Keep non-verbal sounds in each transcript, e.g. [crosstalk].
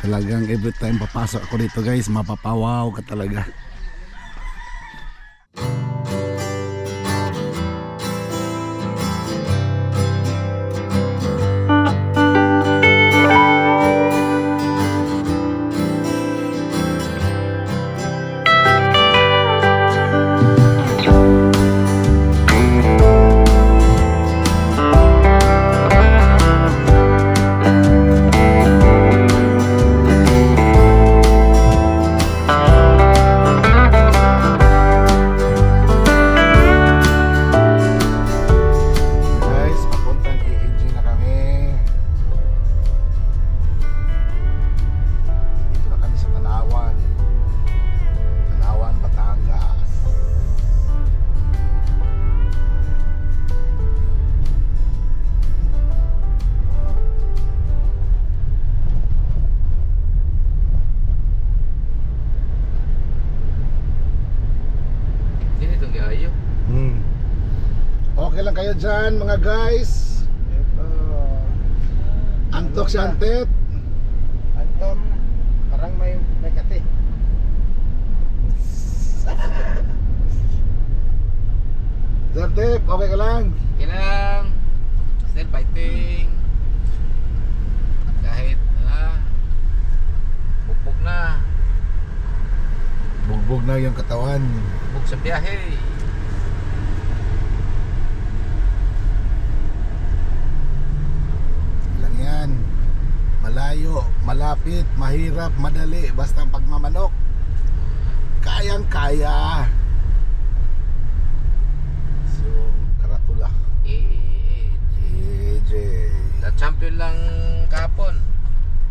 Talagang every time papasok ako dito guys, mapapawaw ka talaga. Dyan mga guys. Ito. Antok si Antet. Antok. Parang may may kati. [laughs] Sir Tip, okay ka lang? Kailang still fighting. Kahit na bugbog na, Bugbog na yung katawan. bugbog sa biyahe. Lang yan. Malayo, malapit, mahirap, madali. Basta ang pagmamanok. Kayang kaya. So, karatula. Eh, JJ. the champion lang kahapon.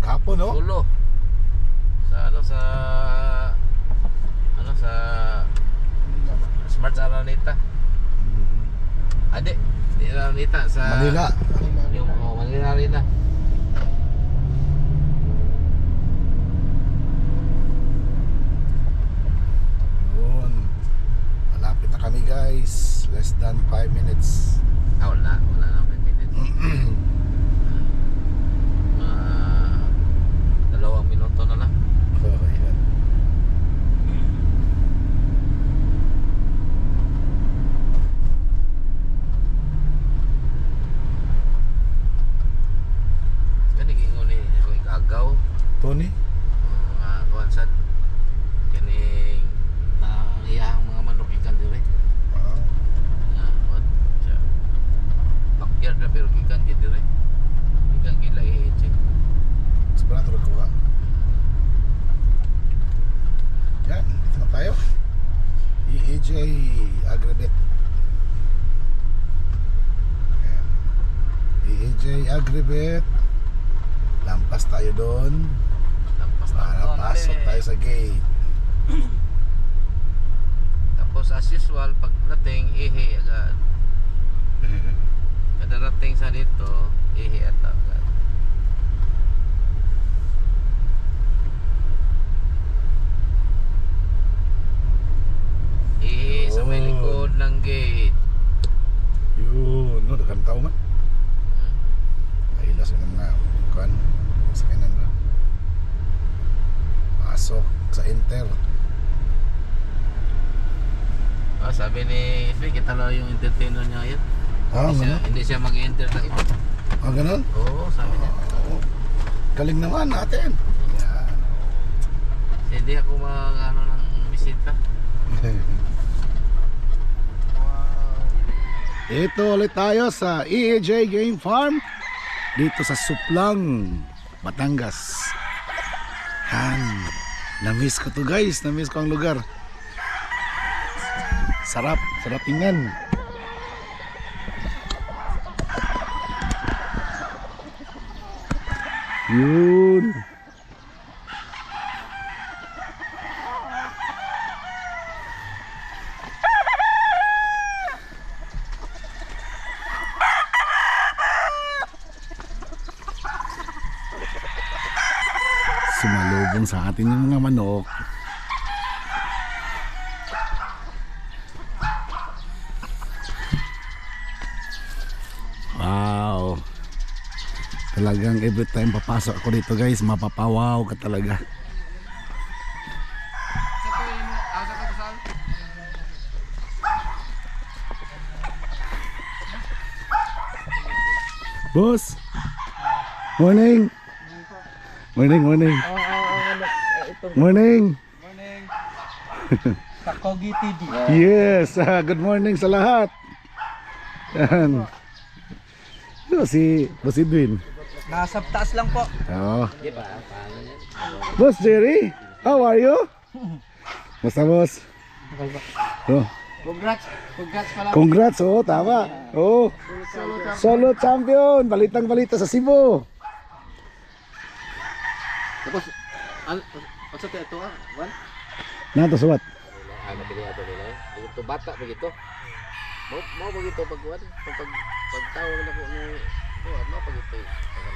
Kapo no? Solo. Sa ano sa ano sa Smart sa Araneta. Ade, di Araneta sa Manila. Yung oh, Manila Arena. Yun. Malapit na kami guys. Less than 5 minutes. Ah, wala, wala na may minutes. Mga dalawang minuto na lang. Oh, yan. Kani gingon ni ako igagaw. Tony? Mga kuwan sad. Kaning na iyang mga manok ikan dire. Ah, Na kuwan siya. Backyard na pero ikan gid dire. Ikan gila i-check. Sobrang tulog ko ha. Yan, dito na tayo. EAJ Agribet. Ayan. EAJ Agribet. Lampas tayo doon. Lampas Para konti. pasok tayo sa gate. [clears throat] Tapos as usual, pagdating, ihi agad. [laughs] Kadarating sa dito, ihi at agad. Ihi sa may likod ng gate. Yun, no, dagan tao man. Yun ang mga kuan. Sa kanan ba? Pasok sa enter. Ah, sabi ni Isli, kita lang yung entertainer niya yun. Ah, hindi, siya, hindi siya mag-enter ng iba. Ah, ganun? Oo, sabi niya. Oo. Galing naman natin. Yan. Kasi hindi ako mag ano, ng bisita. [laughs] Ito ulit tayo sa EAJ Game Farm dito sa Suplang, Batangas. Han, na-miss ko to guys, na-miss ko ang lugar. Sarap, sarap tingnan. Yun. Sumalubong sa atin yung Wow. Talagang every time papasok ako dito guys, mapapawaw ka talaga. Boss! Morning! Morning, morning. Morning! Morning. Takogi [laughs] TV. Yes, ah, [laughs] good morning sa lahat. Yan. Ito si Boss Edwin. Nasa taas lang po. Oo. Boss Jerry, how are you? Basta boss. Oh, Congrats. Congrats pala. congrats, oh, tama. Oh, solo champion, balitang balita sa Cebu. Tapos, ano, What's that ito ah? One? Nato sa what? Ah, Ay, mapili ato nila eh. Ito bata pag ito. Mau mau pag ito pag what? Pag pag pag tawag na ko ni Oh, ano pag ito? Pag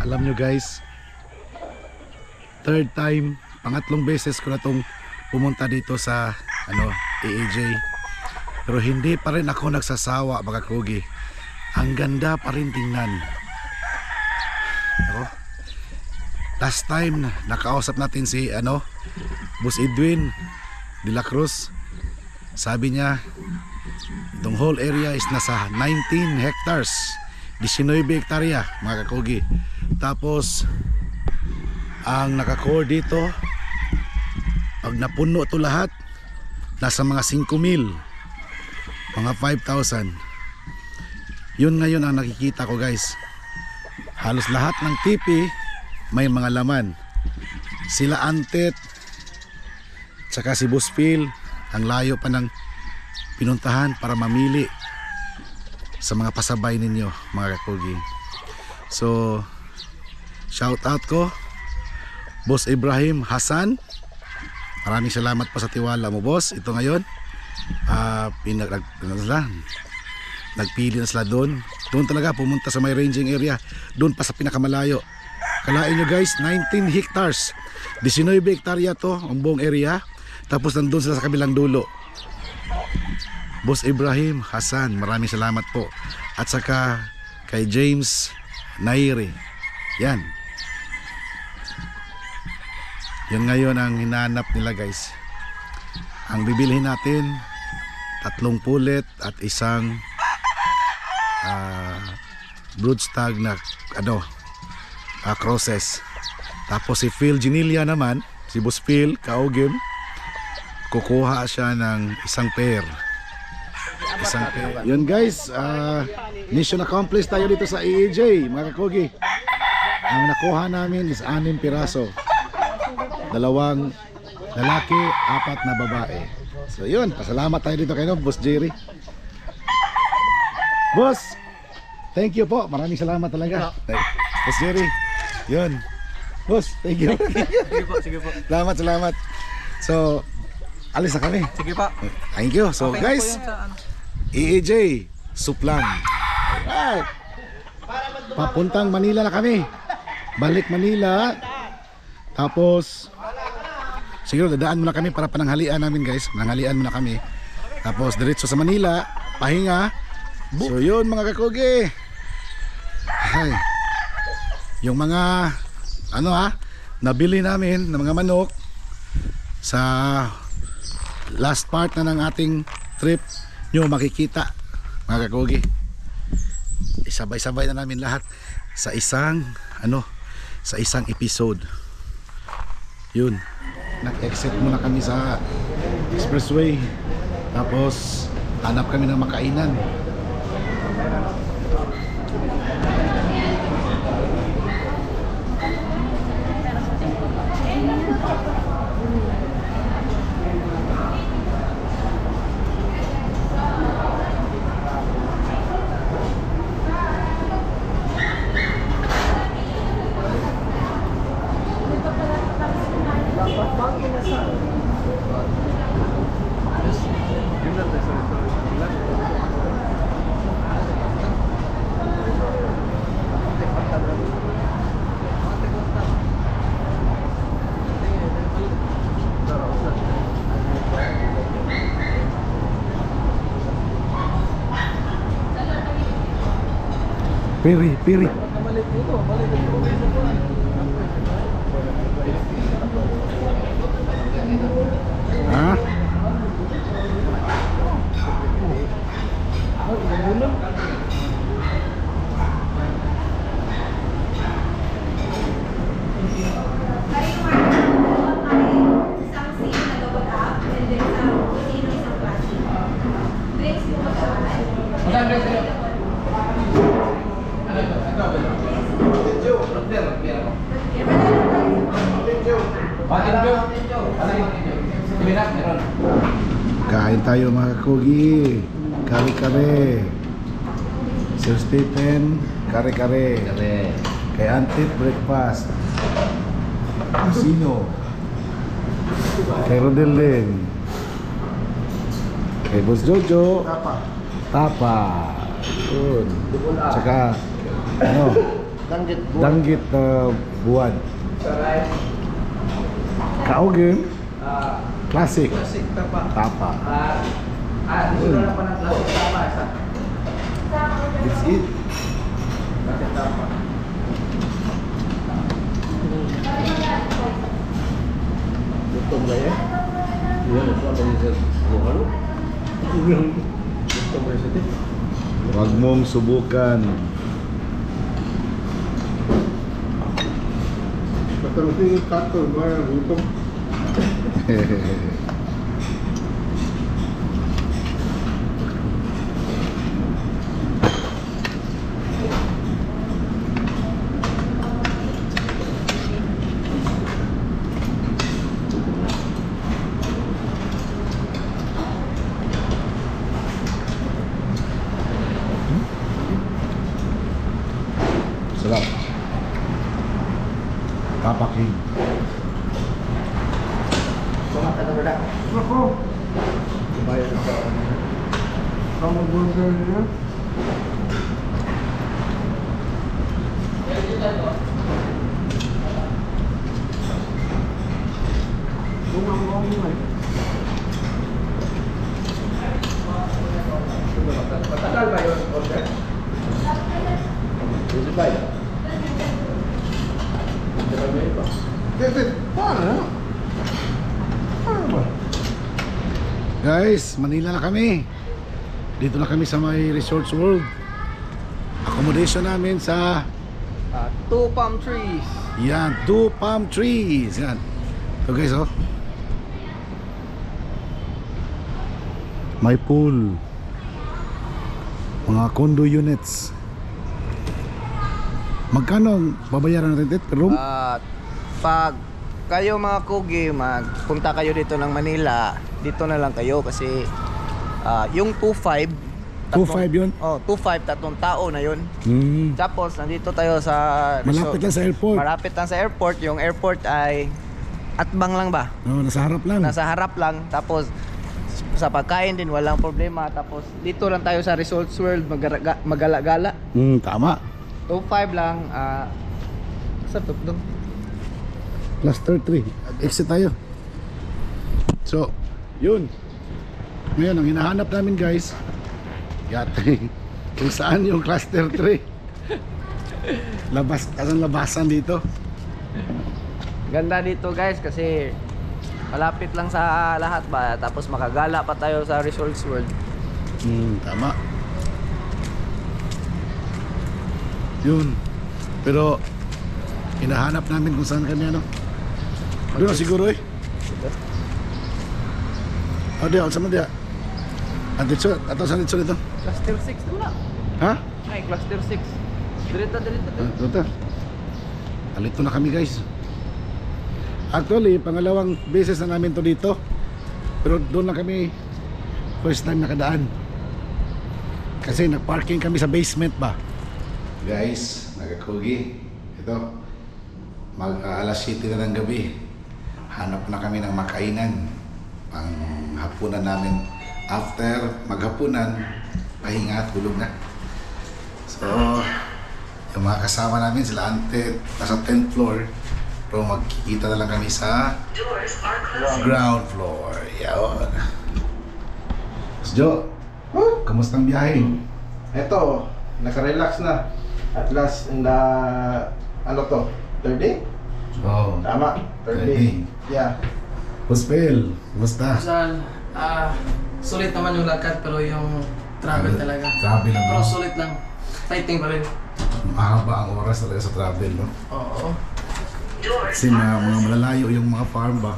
Eh. Pagalbi. third time, pangatlong beses ko na tong pumunta dito sa ano, AAJ. Pero hindi pa rin ako nagsasawa mga kugi. Ang ganda pa rin tingnan. Ako, last time nakausap natin si ano, Boss Edwin de la Cruz. Sabi niya, itong whole area is nasa 19 hectares. 19 hektarya mga kakugi. Tapos, ang nakacore dito, pag napuno to lahat, nasa mga 5,000, mga 5,000. Yun ngayon ang nakikita ko guys. Halos lahat ng tipi may mga laman. Sila Antet, tsaka si Buspil, ang layo pa ng pinuntahan para mamili sa mga pasabay ninyo mga kakugi. So, shout out ko Boss Ibrahim Hasan. Maraming salamat pa sa tiwala mo, boss. Ito ngayon, ah pinag nag, ano sila, nagpili na sila doon. Doon talaga pumunta sa may ranging area. Doon pa sa pinakamalayo. Kalain nyo guys, 19 hectares. 19 hektarya to, ang buong area. Tapos nandun sila sa kabilang dulo. Boss Ibrahim Hasan, maraming salamat po. At saka kay James Nairi. Yan. Yan ngayon ang hinanap nila guys. Ang bibilhin natin, tatlong pulet at isang uh, broodstag na ano, ah, crosses. Tapos si Phil Ginilia naman, si Boss Phil Kaugim, kukuha siya ng isang pair. Isang pair. Yun guys, ah, mission accomplished tayo dito sa EEJ, mga kakugi. Ang nakuha namin is anim piraso. Dalawang lalaki, apat na babae. So yun, pasalamat tayo dito kay no, Boss Jerry. Boss, thank you po. Maraming salamat talaga. Boss Jerry, yun. Boss, thank you. Sige po, sige po. salamat, salamat. So, alis na kami. Sige pa. Thank you. So Okay po guys, sa ano. EAJ, Suplang. Alright. Papuntang Manila na kami. Balik Manila. Tapos, siguro dadaan muna kami para pananghalian namin guys. Pananghalian muna kami. Tapos diretso sa Manila, pahinga. So yun mga kakugi. Ay. Yung mga ano ha, nabili namin ng mga manok sa last part na ng ating trip nyo makikita mga kakugi isabay-sabay na namin lahat sa isang ano sa isang episode yun. Nag-exit muna kami sa expressway. Tapos hanap kami ng makainan piri piri. Ha? Isang sino na double up, and then isang sino isang plastic. Drinks mo magkakaroon. Kain tayo mga kugi. Kare-kare. Sir Stephen, kare-kare. Kay Antit, breakfast. Sino? Kay Rodel din. Kay Boss Jojo. Tapa. Tapa. Yun. Tsaka, ano, Danggit danggit na buwan. Kaugen, Ah, classic, klasik tapa. tapa. Ah, ah, dito na lang pa ng klasik tapa. Isa. It's it. Gutom ba yan? Yan, ito ang pag-isip. Ano? Gutom ba siya? Huwag mong subukan. Pagkaroon yung kato, ba gutom? Sarap. [laughs] Tapa King. Sumat ka na Ako. Kumayan sa Kamu burger niya? Bumang mo mo eh. Matagal ba yun, order? Gusto ba yan? Kasi, paano? Paano ba? Guys, Manila na kami. Dito na kami sa may Resorts World. Accommodation namin sa Ah, two palm trees. yan, two palm trees. Yan. So guys, oh. May pool. Mga condo units. Magkano ang babayaran natin room? At pag kayo mga kugi, magpunta kayo dito ng Manila, dito na lang kayo kasi ah, yung 2.5 2.5 yun? Oh, 2.5 tatlong tao na yun. Hmm. Tapos nandito tayo sa Malapit lang sa airport. Malapit lang sa airport. Yung airport ay atbang lang ba? Oh, nasa harap lang. Nasa harap lang. Tapos sa pagkain din walang problema. Tapos dito lang tayo sa Resorts World magara- magala-gala. Hmm, tama. 2.5 lang. ah sa doon. Cluster 3. Exit tayo. So, yun. Ngayon, ang hinahanap namin guys, yate, [laughs] kung saan yung cluster [laughs] 3. Labas, kasang labasan dito. Ganda dito guys kasi malapit lang sa lahat ba tapos makagala pa tayo sa Resorts World. Hmm, tama. Yun. Pero, hinahanap namin kung saan kami ano. Doon na siguro eh. O, di, sa mga di. Atitso, ato sa dito. Cluster 6 wala. Ha? Ay, cluster 6. Direta, direta, Ah, Dito. Alito na kami guys. Actually, pangalawang beses na namin to dito. Pero doon lang kami first time nakadaan. Kasi nagparking kami sa basement ba. Guys, nagakugi. Ito. Mag ah, alas 7 na ng gabi. Hanap na kami ng makainan. Ang hapunan namin. After maghapunan, pahinga at tulog na. So, yung mga kasama namin sila ante nasa 10th floor pero magkikita na lang kami sa ground floor yun so Jo kamusta ang biyahe? Ito, naka-relax na. At last in the ano to? Third day? Oh Tama, third day. day. Yeah. Puspel kumusta? Saan, ah, sulit naman yung lakad pero yung travel talaga. travel lang Pero no? sulit lang. Fighting pa rin. mahaba ang oras talaga sa travel no? Oo. kasi mga, mga malalayo yung mga farm ba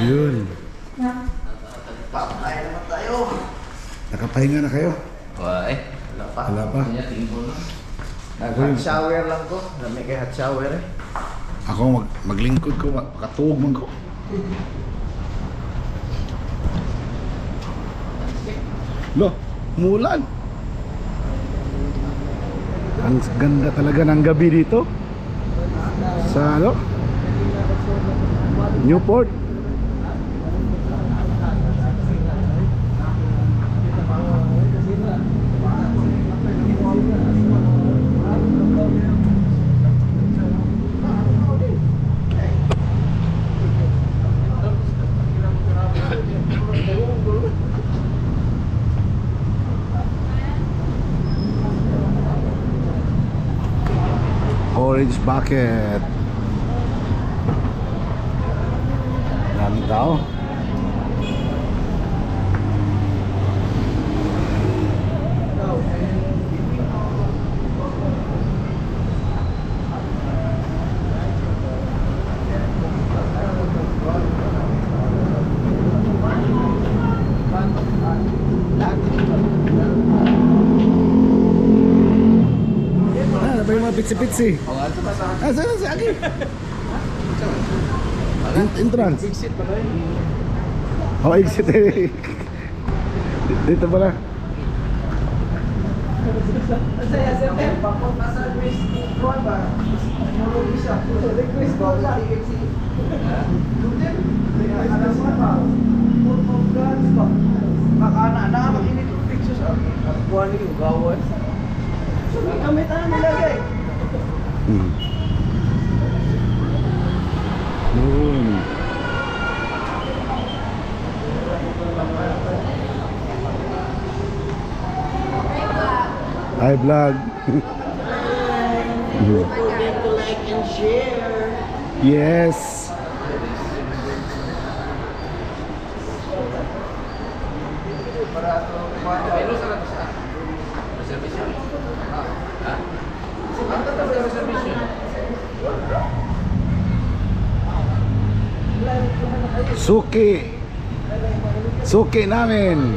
yun Patay naman tayo. nakapahinga na kayo? Wala eh. Wala pa. wala pa? Nag-hot shower lang ko. May kay hot shower eh. Ako mag maglingkod ko, makatuog man ko. Lo, mulan. Ang ganda talaga ng gabi dito. Sa ano? Newport. Orange bucket. Daming tao. Pitsi-pitsi? Ah, saan sa akin? In- entrance. Exit pa rin. Oh, exit eh. Dito pala. Hmm. Yun. Hi vlog. Yes. Reservation. Ah, ha? Ang tatawag sa reservation. Suki. Suki namin.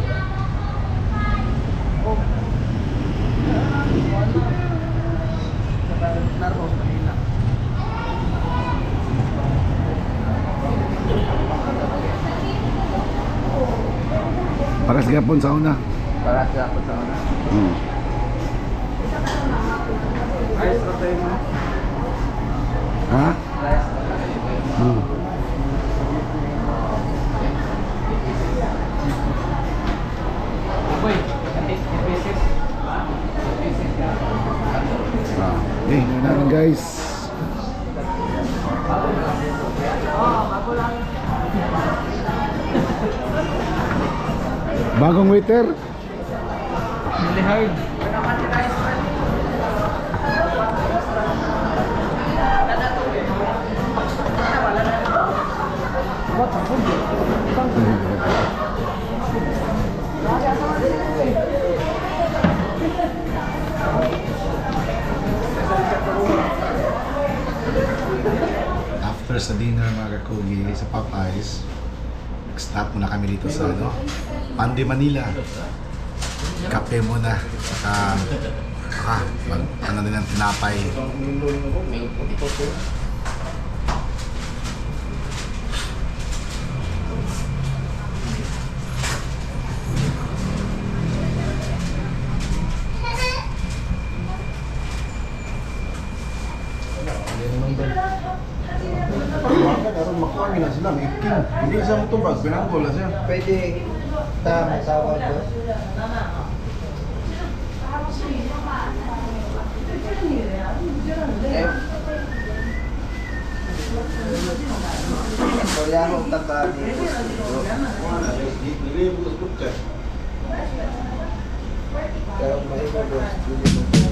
Para sa gapon sa una. Para sa ako sa una. Hmm. Ha? Hmm. Boy, pieces. Ah, eh, yun guys. Bagong waiter? Really hard. After sa dinner mga kakugi sa Popeyes, nag-stop muna kami dito sa ano, Pandi Manila. Kape muna, saka ah, mag, ano din ang tinapay. [laughs] Karon makuha na sila, may king. Hindi sa mo tubag, pinanggol na siya. Pwede ta tawag ko. Kaya mo taka dito. Kaya mo ito,